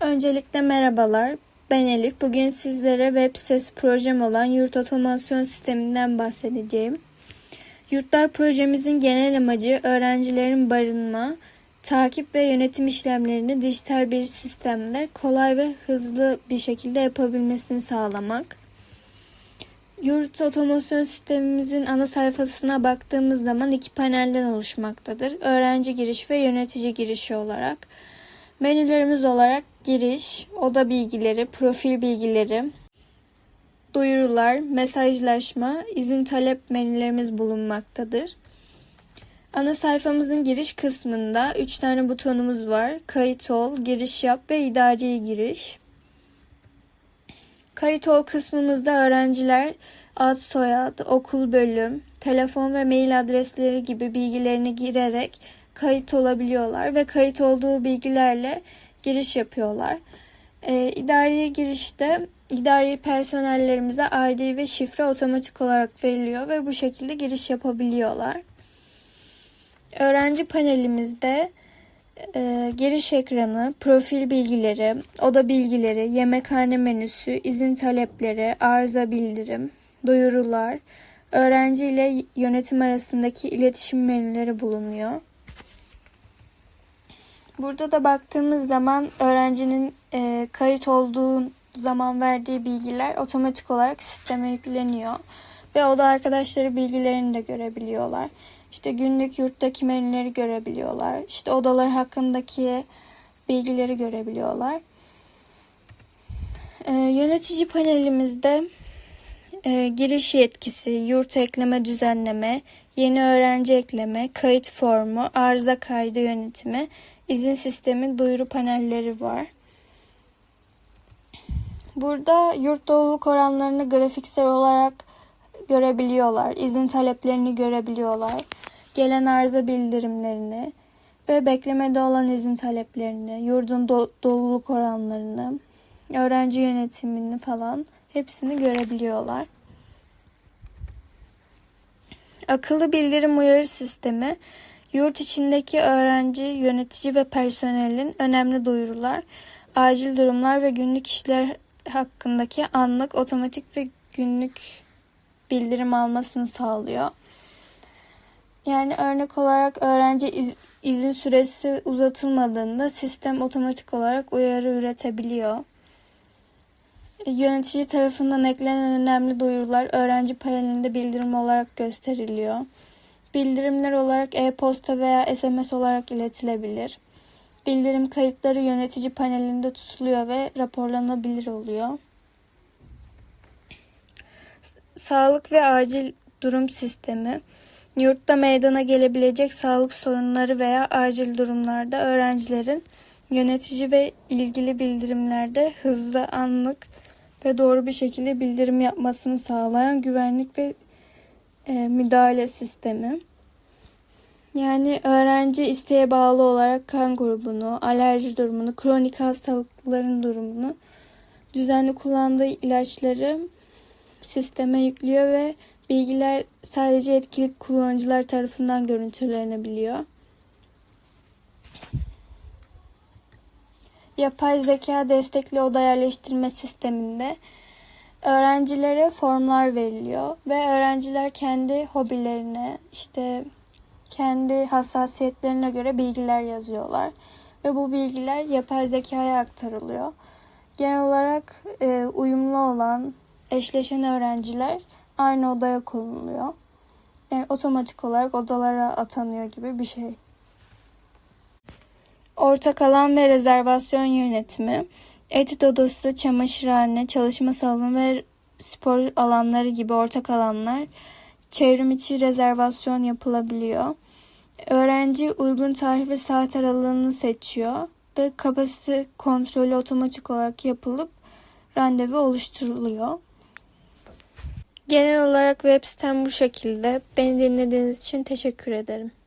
Öncelikle merhabalar. Ben Elif. Bugün sizlere web sitesi projem olan Yurt Otomasyon Sisteminden bahsedeceğim. Yurtlar projemizin genel amacı öğrencilerin barınma, takip ve yönetim işlemlerini dijital bir sistemde kolay ve hızlı bir şekilde yapabilmesini sağlamak. Yurt otomasyon sistemimizin ana sayfasına baktığımız zaman iki panelden oluşmaktadır. Öğrenci giriş ve yönetici girişi olarak. Menülerimiz olarak giriş, oda bilgileri, profil bilgileri, duyurular, mesajlaşma, izin talep menülerimiz bulunmaktadır. Ana sayfamızın giriş kısmında 3 tane butonumuz var. Kayıt ol, giriş yap ve idari giriş. Kayıt ol kısmımızda öğrenciler ad, soyad, okul bölüm, telefon ve mail adresleri gibi bilgilerini girerek kayıt olabiliyorlar ve kayıt olduğu bilgilerle giriş yapıyorlar. E, idari girişte idari personellerimize ID ve şifre otomatik olarak veriliyor ve bu şekilde giriş yapabiliyorlar. Öğrenci panelimizde e, giriş ekranı, profil bilgileri, oda bilgileri, yemekhane menüsü, izin talepleri, arıza bildirim, duyurular, öğrenci ile yönetim arasındaki iletişim menüleri bulunuyor. Burada da baktığımız zaman öğrencinin e, kayıt olduğu zaman verdiği bilgiler otomatik olarak sisteme yükleniyor. Ve o da arkadaşları bilgilerini de görebiliyorlar. İşte günlük yurttaki menüleri görebiliyorlar. İşte odalar hakkındaki bilgileri görebiliyorlar. E, yönetici panelimizde e, giriş yetkisi, yurt ekleme düzenleme, yeni öğrenci ekleme, kayıt formu, arıza kaydı yönetimi, izin sistemi, duyuru panelleri var. Burada yurt doluluk oranlarını grafiksel olarak görebiliyorlar. İzin taleplerini görebiliyorlar. Gelen arıza bildirimlerini ve beklemede olan izin taleplerini, yurdun do- doluluk oranlarını, öğrenci yönetimini falan hepsini görebiliyorlar. Akıllı bildirim uyarı sistemi yurt içindeki öğrenci, yönetici ve personelin önemli duyurular, acil durumlar ve günlük işler hakkındaki anlık, otomatik ve günlük bildirim almasını sağlıyor. Yani örnek olarak öğrenci iz, izin süresi uzatılmadığında sistem otomatik olarak uyarı üretebiliyor. Yönetici tarafından eklenen önemli duyurular öğrenci panelinde bildirim olarak gösteriliyor. Bildirimler olarak e-posta veya SMS olarak iletilebilir. Bildirim kayıtları yönetici panelinde tutuluyor ve raporlanabilir oluyor. Sağlık ve acil durum sistemi Yurtta meydana gelebilecek sağlık sorunları veya acil durumlarda öğrencilerin yönetici ve ilgili bildirimlerde hızlı, anlık ve doğru bir şekilde bildirim yapmasını sağlayan güvenlik ve e, müdahale sistemi. Yani öğrenci isteğe bağlı olarak kan grubunu, alerji durumunu, kronik hastalıkların durumunu, düzenli kullandığı ilaçları sisteme yüklüyor ve bilgiler sadece etkili kullanıcılar tarafından görüntülenebiliyor. Yapay zeka destekli oda yerleştirme sisteminde öğrencilere formlar veriliyor ve öğrenciler kendi hobilerine, işte kendi hassasiyetlerine göre bilgiler yazıyorlar ve bu bilgiler yapay zekaya aktarılıyor. Genel olarak e, uyumlu olan, eşleşen öğrenciler aynı odaya konuluyor. Yani otomatik olarak odalara atanıyor gibi bir şey. Ortak alan ve rezervasyon yönetimi, etüt odası, çamaşırhane, çalışma salonu ve spor alanları gibi ortak alanlar çevrim içi rezervasyon yapılabiliyor. Öğrenci uygun tarih ve saat aralığını seçiyor ve kapasite kontrolü otomatik olarak yapılıp randevu oluşturuluyor. Genel olarak web sitem bu şekilde. Beni dinlediğiniz için teşekkür ederim.